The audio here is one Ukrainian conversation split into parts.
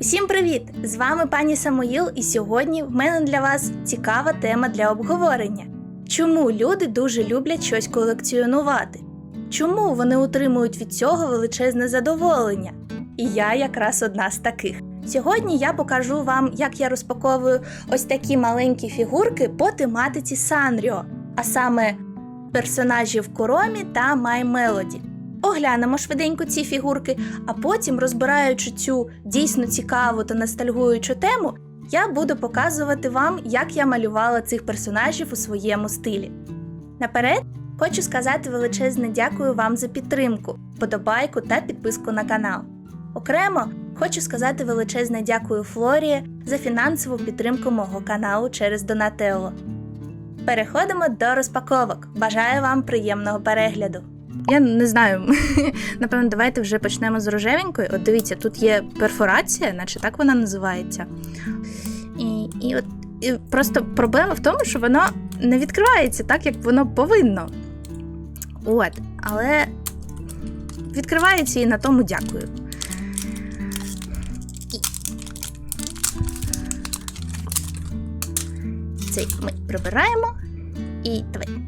Усім привіт! З вами пані Самоїл, і сьогодні в мене для вас цікава тема для обговорення. Чому люди дуже люблять щось колекціонувати? Чому вони отримують від цього величезне задоволення? І я якраз одна з таких. Сьогодні я покажу вам, як я розпаковую ось такі маленькі фігурки по тематиці Санріо, а саме персонажів Коромі та Май Мелоді. Оглянемо швиденько ці фігурки, а потім, розбираючи цю дійсно цікаву та ностальгуючу тему, я буду показувати вам, як я малювала цих персонажів у своєму стилі. Наперед хочу сказати величезне дякую вам за підтримку, подобайку та підписку на канал. Окремо хочу сказати величезне дякую Флорії за фінансову підтримку мого каналу через Донателло. Переходимо до розпаковок. Бажаю вам приємного перегляду! Я не знаю. Напевно, давайте вже почнемо з рожевенької. От дивіться, тут є перфорація, наче так вона називається. І, і от і просто проблема в тому, що воно не відкривається так, як воно повинно. От, але відкривається і на тому дякую. Цей ми прибираємо. І давай.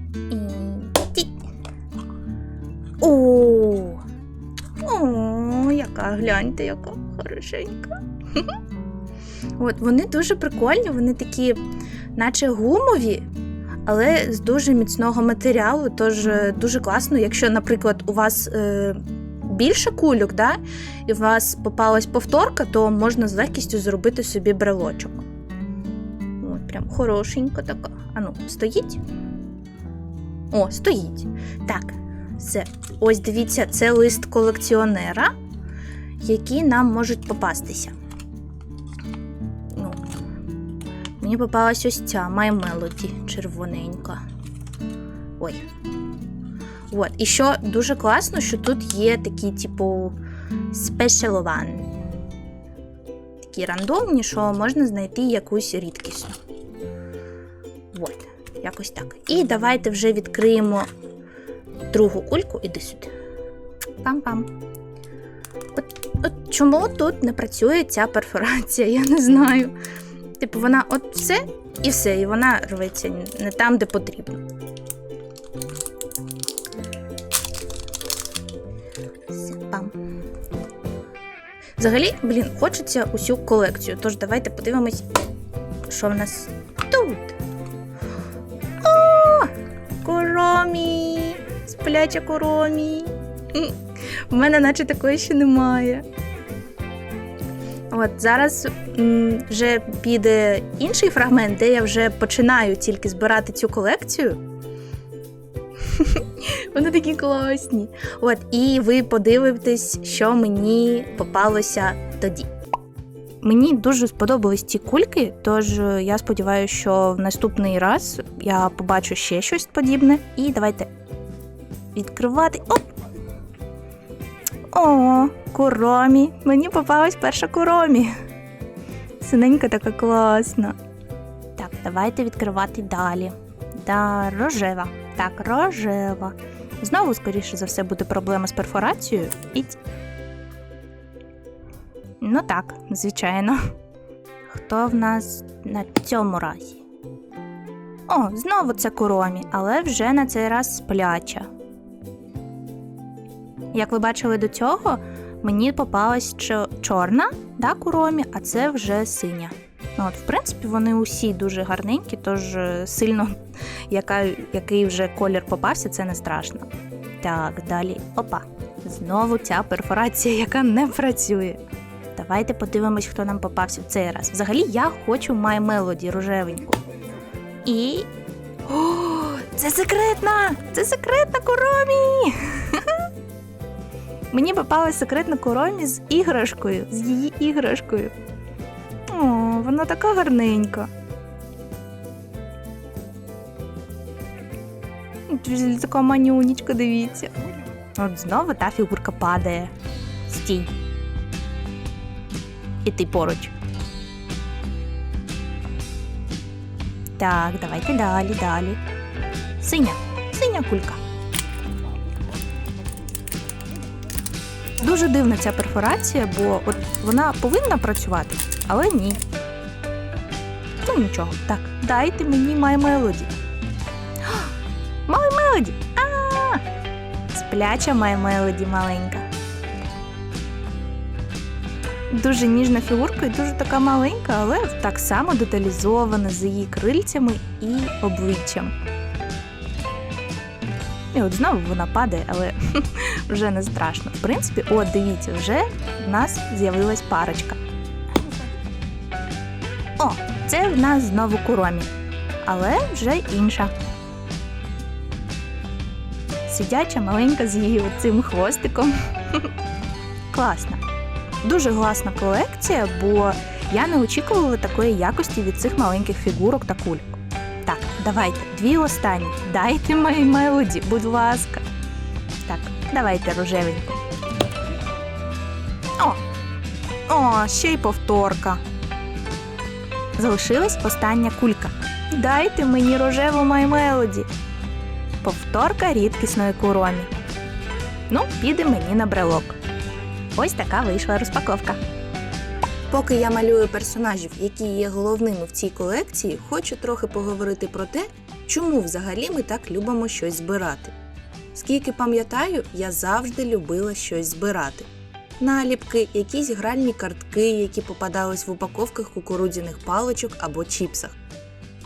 О, О, яка гляньте, яка хорошенька. От, вони дуже прикольні, вони такі, наче гумові, але з дуже міцного матеріалу. Тож е, дуже класно, якщо, наприклад, у вас е, більше кульок, да, і у вас попалась повторка, то можна з легкістю зробити собі брелочок. От, прям хорошенька така. Ану, стоїть? О, стоїть. Так, все. Ось дивіться, це лист колекціонера, які нам можуть попастися. Ну, мені попалась ось ця My Melody червоненька. Ой. От. І що дуже класно, що тут є такі, типу, special one. Такі рандомні, що можна знайти якусь рідкісну. От, якось так. І давайте вже відкриємо другу кульку, іди сюди. Пам-пам. От, от чому тут не працює ця перфорація, я не знаю. Типу, вона от все і все, і вона рветься не там, де потрібно. Пам. Взагалі, блін, хочеться усю колекцію. Тож давайте подивимось, що в нас Спляча коромі. У мене наче такої ще немає. От зараз м, вже піде інший фрагмент, де я вже починаю тільки збирати цю колекцію. Вони такі класні. От, і ви подивитесь, що мені попалося тоді. Мені дуже сподобались ці кульки, тож я сподіваюся, що в наступний раз я побачу ще щось подібне. І давайте відкривати. Оп! О, куромі. Мені попалась перша куромі. Синенька така класна. Так, давайте відкривати далі. Да, рожева. Так, рожева. Знову, скоріше за все, буде проблема з перфорацією. І... Ну так, звичайно. Хто в нас на цьому разі? О, знову це куромі, але вже на цей раз спляча. Як ви бачили до цього, мені попалась чорна да, куромі, а це вже синя. Ну, от, в принципі, вони усі дуже гарненькі, тож е, сильно яка, який вже колір попався, це не страшно. Так, далі. Опа. Знову ця перфорація, яка не працює. Давайте подивимось, хто нам попався в цей раз. Взагалі, я хочу My Melody рожевеньку. І. О, це секретна! Це секретна коромі! Мені попалась секретна коромі з іграшкою, з її іграшкою. О, вона така гарненька. Така манюнечка, дивіться. От знову та фігурка падає. Стій. І ти поруч. Так, давайте далі, далі. Синя, синя кулька. Дуже дивна ця перфорація, бо от вона повинна працювати, але ні. Ну нічого, так, дайте мені My Melody. My Melody! А! Спляча My Melody маленька. Дуже ніжна фігурка і дуже така маленька, але так само деталізована з її крильцями і обличчям. І от знову вона падає, але вже не страшно. В принципі, от дивіться, вже в нас з'явилась парочка. О, це в нас знову куромі, але вже інша. Сидяча маленька з її цим хвостиком. Класна. Дуже класна колекція, бо я не очікувала такої якості від цих маленьких фігурок та кульок. Так, давайте, дві останні. Дайте моїй мелоді, будь ласка. Давайте рожевеньку. О! О, ще й повторка. Залишилась остання кулька. Дайте мені рожеву Melody. Повторка рідкісної куромі. Ну, піде мені на брелок. Ось така вийшла розпаковка. Поки я малюю персонажів, які є головними в цій колекції, хочу трохи поговорити про те, чому взагалі ми так любимо щось збирати. Скільки пам'ятаю, я завжди любила щось збирати. Наліпки, якісь гральні картки, які попадались в упаковках кукурудзяних паличок або чіпсах.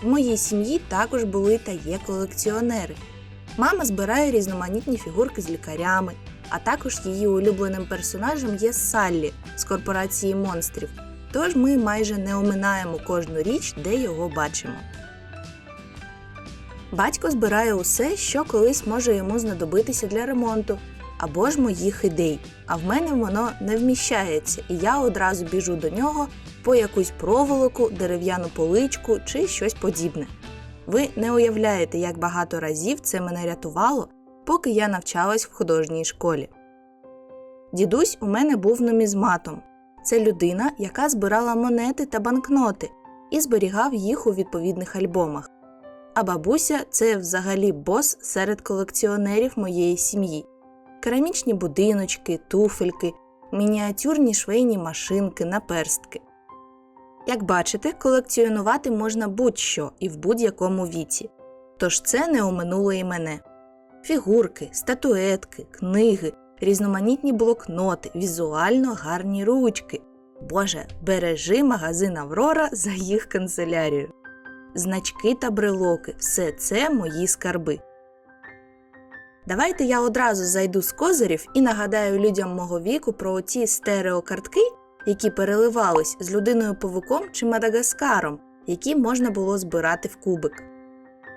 В моїй сім'ї також були та є колекціонери. Мама збирає різноманітні фігурки з лікарями, а також її улюбленим персонажем є Саллі з корпорації монстрів. Тож ми майже не оминаємо кожну річ, де його бачимо. Батько збирає усе, що колись може йому знадобитися для ремонту, або ж моїх ідей. А в мене воно не вміщається, і я одразу біжу до нього по якусь проволоку, дерев'яну поличку чи щось подібне. Ви не уявляєте, як багато разів це мене рятувало, поки я навчалась в художній школі. Дідусь у мене був нумізматом. Це людина, яка збирала монети та банкноти і зберігав їх у відповідних альбомах. А бабуся це взагалі бос серед колекціонерів моєї сім'ї. Керамічні будиночки, туфельки, мініатюрні швейні машинки, наперстки. Як бачите, колекціонувати можна будь-що і в будь-якому віці. Тож це не оминуло і мене. Фігурки, статуетки, книги, різноманітні блокноти, візуально гарні ручки. Боже, бережи магазин Аврора за їх канцелярію. Значки та брелоки все це мої скарби. Давайте я одразу зайду з козирів і нагадаю людям мого віку про оці стереокартки, які переливались з людиною павуком чи Мадагаскаром, які можна було збирати в кубик.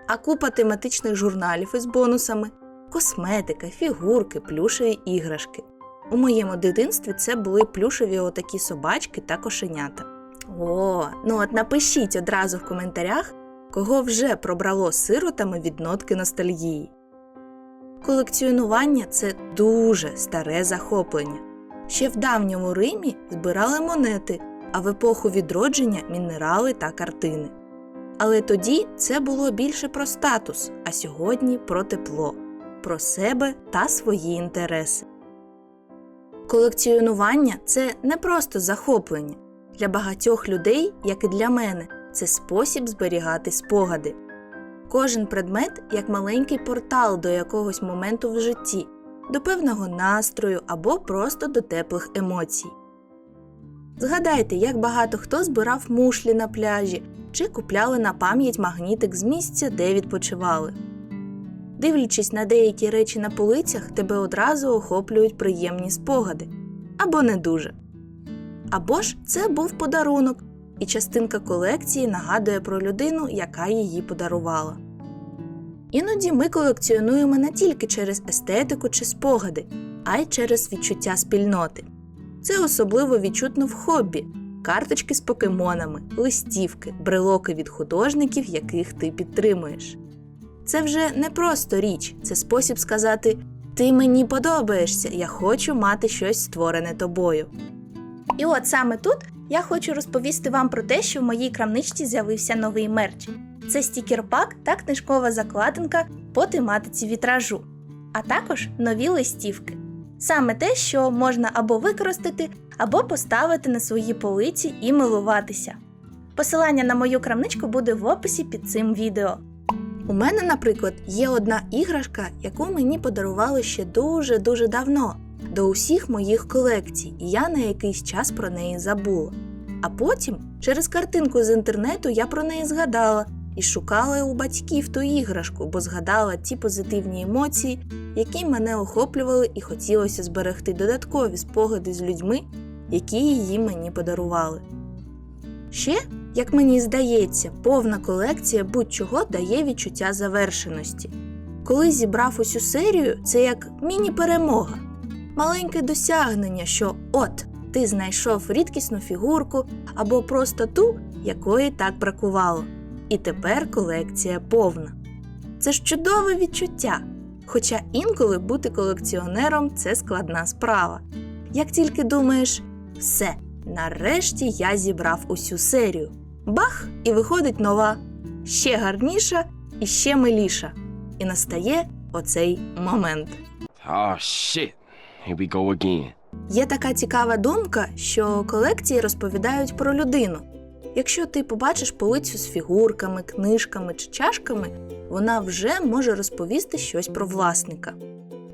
А купа тематичних журналів із бонусами, косметика, фігурки, плюшеві іграшки. У моєму дитинстві це були плюшеві отакі собачки та кошенята. О, ну от напишіть одразу в коментарях, кого вже пробрало сиротами від нотки ностальгії. Колекціонування це дуже старе захоплення. Ще в давньому Римі збирали монети, а в епоху відродження мінерали та картини. Але тоді це було більше про статус, а сьогодні про тепло, про себе та свої інтереси. Колекціонування це не просто захоплення. Для багатьох людей, як і для мене, це спосіб зберігати спогади. Кожен предмет як маленький портал до якогось моменту в житті, до певного настрою або просто до теплих емоцій. Згадайте, як багато хто збирав мушлі на пляжі чи купляли на пам'ять магнітик з місця, де відпочивали. Дивлячись на деякі речі на полицях, тебе одразу охоплюють приємні спогади або не дуже. Або ж це був подарунок, і частинка колекції нагадує про людину, яка її подарувала. Іноді ми колекціонуємо не тільки через естетику чи спогади, а й через відчуття спільноти. Це особливо відчутно в хобі карточки з покемонами, листівки, брелоки від художників, яких ти підтримуєш. Це вже не просто річ, це спосіб сказати Ти мені подобаєшся, я хочу мати щось створене тобою. І от саме тут я хочу розповісти вам про те, що в моїй крамничці з'явився новий мерч. Це стікер-пак та книжкова закладинка по тематиці вітражу, а також нові листівки. Саме те, що можна або використати, або поставити на свої полиці і милуватися. Посилання на мою крамничку буде в описі під цим відео. У мене, наприклад, є одна іграшка, яку мені подарували ще дуже-дуже давно, до усіх моїх колекцій, і я на якийсь час про неї забула. А потім, через картинку з інтернету, я про неї згадала і шукала у батьків ту іграшку, бо згадала ті позитивні емоції, які мене охоплювали, і хотілося зберегти додаткові спогади з людьми, які її мені подарували. Ще, як мені здається, повна колекція будь-чого дає відчуття завершеності. Коли зібрав усю серію, це як міні-перемога, маленьке досягнення, що от ти знайшов рідкісну фігурку або просто ту, якої так бракувало. І тепер колекція повна. Це ж чудове відчуття. Хоча інколи бути колекціонером це складна справа. Як тільки думаєш, все, нарешті я зібрав усю серію. Бах! І виходить нова, ще гарніша і ще миліша. І настає оцей момент. Oh shit. Here we go again. Є така цікава думка, що колекції розповідають про людину. Якщо ти побачиш полицю з фігурками, книжками чи чашками, вона вже може розповісти щось про власника.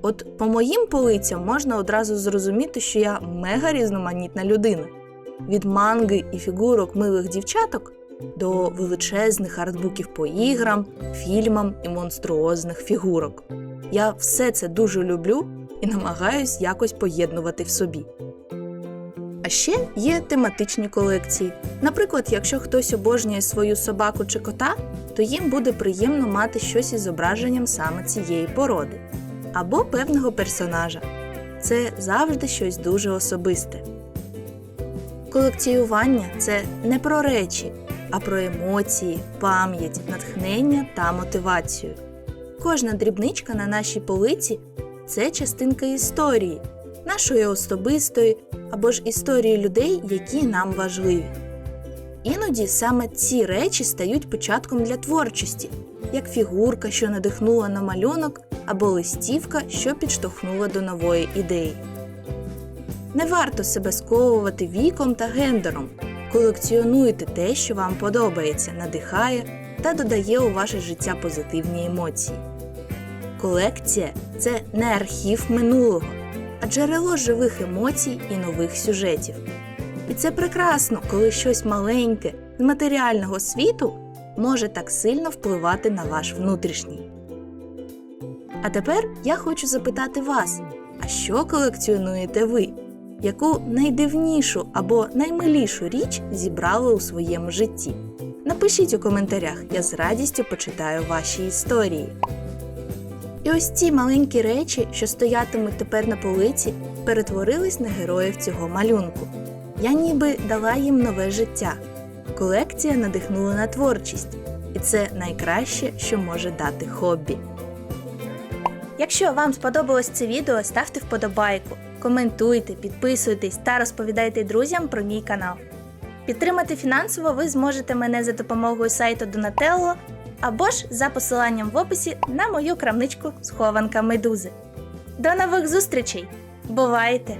От по моїм полицям можна одразу зрозуміти, що я мега різноманітна людина. Від манги і фігурок милих дівчаток до величезних артбуків по іграм, фільмам і монструозних фігурок. Я все це дуже люблю і намагаюсь якось поєднувати в собі. А ще є тематичні колекції. Наприклад, якщо хтось обожнює свою собаку чи кота, то їм буде приємно мати щось із зображенням саме цієї породи або певного персонажа. Це завжди щось дуже особисте. Колекціювання це не про речі, а про емоції, пам'ять, натхнення та мотивацію. Кожна дрібничка на нашій полиці це частинка історії, нашої особистої або ж історії людей, які нам важливі. Іноді саме ці речі стають початком для творчості, як фігурка, що надихнула на малюнок, або листівка, що підштовхнула до нової ідеї. Не варто себе сковувати віком та гендером. Колекціонуйте те, що вам подобається, надихає та додає у ваше життя позитивні емоції. Колекція це не архів минулого, а джерело живих емоцій і нових сюжетів. І це прекрасно, коли щось маленьке з матеріального світу може так сильно впливати на ваш внутрішній. А тепер я хочу запитати вас: а що колекціонуєте ви? Яку найдивнішу або наймилішу річ зібрали у своєму житті? Напишіть у коментарях, я з радістю почитаю ваші історії. І ось ці маленькі речі, що стоятимуть тепер на полиці, перетворились на героїв цього малюнку. Я ніби дала їм нове життя. Колекція надихнула на творчість, і це найкраще, що може дати хобі. Якщо вам сподобалось це відео, ставте вподобайку, коментуйте, підписуйтесь та розповідайте друзям про мій канал. Підтримати фінансово ви зможете мене за допомогою сайту Donatello або ж за посиланням в описі на мою крамничку схованка медузи. До нових зустрічей! Бувайте!